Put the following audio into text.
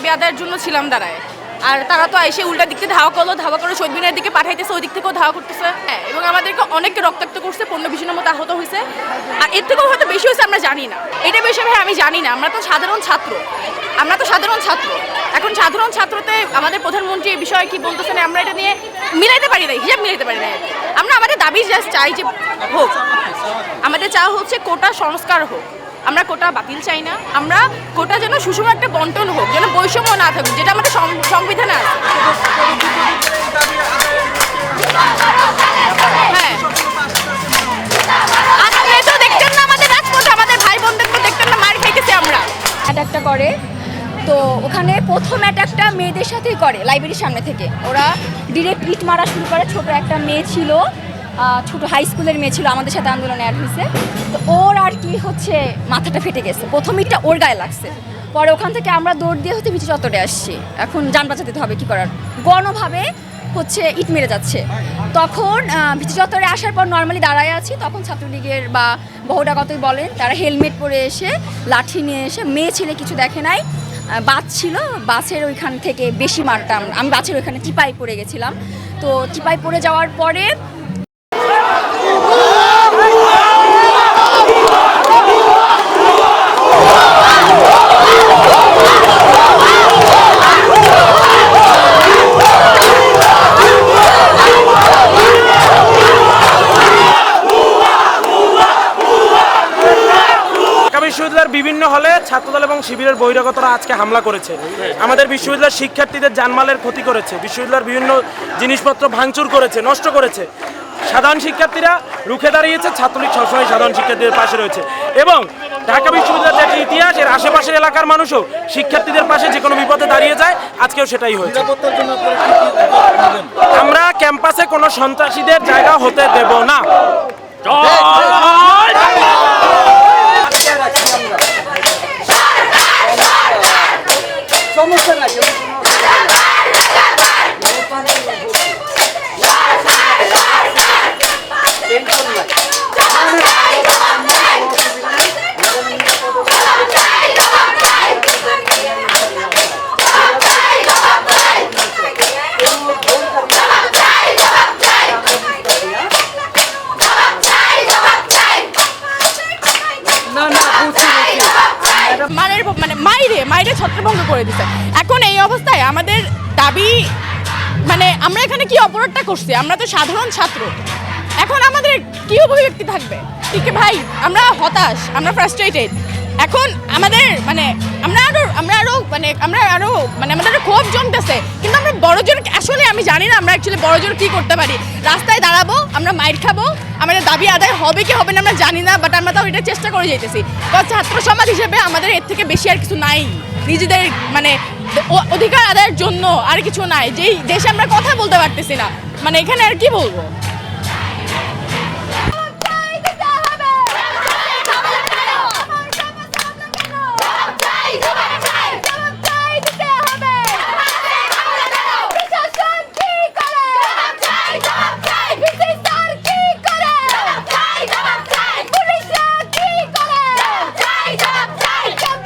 দাবি আদায়ের জন্য ছিলাম দাঁড়ায়। আর তারা তো এসে উল্টা দিক থেকে ধাওয়া করল, ধাওয়া করে শহীদ মিনারের দিকে পাঠাইতেছে, ওই দিক থেকেও ধাওয়া করতেছে। হ্যাঁ এবং আমাদেরকে অনেককে রক্তাক্ত করছে, পণ্য ভীষণের মতো আহত হয়েছে। আর এর থেকেও হয়তো বেশি হয়েছে আমরা জানি না। এটা বিষয়ে ভাই আমি জানি না, আমরা তো সাধারণ ছাত্র। আমরা তো সাধারণ ছাত্র। এখন সাধারণ ছাত্রতে আমাদের প্রধানমন্ত্রী এই বিষয়ে কি বলতেছেন, আমরা এটা নিয়ে মিলাইতে পারি না হিসাব মিলাইতে পারি না আমরা আমাদের দাবি জাস্ট চাই যে হোক, আমাদের চাওয়া হচ্ছে কোটা সংস্কার হোক। আমরা কোটা বাতিল চাই না। আমরা কোটা যেন সুষম একটা বন্টন হোক, যেন বৈষম্য না থাকুক, যেটা আমাদের সংবিধানে আছে। হ্যাঁ। আজকে তো দেখতেন আমাদের ভাই বোনদের তো দেখতেন না, মার খাইতেছি আমরা। অ্যাটাকটা করে। তো ওখানে প্রথম অ্যাটাকটা মেয়েদের সাথেই করে লাইব্রেরির সামনে থেকে। ওরা ডিরেক্ট ইট মারা শুরু করে, ছোট একটা মেয়ে ছিল। ছোট হাই স্কুলের মেয়ে ছিল, আমাদের সাথে আন্দোলনে অ্যাড হয়েছে। তো ওর আর কি হচ্ছে, মাথাটা ফেটে গেছে। প্রথম ইটটা ওর গায়ে লাগছে। পরে ওখান থেকে আমরা দৌড় দিয়ে হচ্ছে বিচি চত্বরে আসছি। এখন যান বাঁচাতে হবে, কি করার? গণভাবে হচ্ছে ইট মেরে যাচ্ছে। তখন ভিচি চত্বরে আসার পর নর্মালি দাঁড়ায় আছি। তখন ছাত্রলীগের বা বহুডাগতই বলেন, তারা হেলমেট পরে এসে, লাঠি নিয়ে এসে, মেয়ে ছেলে কিছু দেখে নাই। বাস ছিল, বাসের ওইখান থেকে বেশি মারতাম। আমি বাসের ওইখানে টিপাই পড়ে গেছিলাম। তো টিপাই পড়ে যাওয়ার পরে ঢাকা বিশ্ববিদ্যালয়ের বিভিন্ন হলে ছাত্রদল এবং শিবিরের বহিরাগতরা আজকে হামলা করেছে। আমাদের বিশ্ববিদ্যালয়ের শিক্ষার্থীদের জানমালের ক্ষতি করেছে। বিশ্ববিদ্যালয়ের বিভিন্ন জিনিসপত্র ভাঙচুর করেছে নষ্ট করেছে। সাধারণ শিক্ষার্থীরা রুখে দাঁড়িয়েছে ছাত্রলীগ সবসময় সাধারণ শিক্ষার্থীদের পাশে রয়েছে। এবং ঢাকা বিশ্ববিদ্যালয়ের একটি ইতিহাস এর আশেপাশের এলাকার মানুষও শিক্ষার্থীদের পাশে যে কোনো বিপদে দাঁড়িয়ে যায় আজকেও সেটাই হয়েছে? আমরা ক্যাম্পাসে কোনো সন্ত্রাসীদের জায়গা হতে দেব না। Somos terráqueos. মানে মাইরে মাইরে ছত্রভঙ্গ করে দিছে। এখন এই অবস্থায় আমাদের দাবি মানে আমরা এখানে কি অপরাধটা করছি? আমরা তো সাধারণ ছাত্র। এখন আমাদের কি অভিব্যক্তি থাকবে? ঠিক ভাই, আমরা হতাশ, আমরা ফ্রাস্ট্রেটেড এখন আমাদের মানে আমরা আরও আমরা আরও মানে আমরা আরও মানে আমাদের ক্ষোভ জমতেছে। বড়জন আসলে আমি জানি না আমরা অ্যাকচুয়ালি বড়জন কী করতে পারি। রাস্তায় দাঁড়াবো, আমরা মাইর খাব, আমাদের দাবি আদায় হবে কি হবে না আমরা জানি না বাট আমরা তাও এটা চেষ্টা করে যেতেছি ছাত্র সমাজ হিসেবে আমাদের এর থেকে বেশি আর কিছু নাই। নিজেদের মানে অধিকার আদায়ের জন্য আর কিছু নাই। যেই দেশে আমরা কথা বলতে পারতেছি না মানে এখানে আর কি বলব?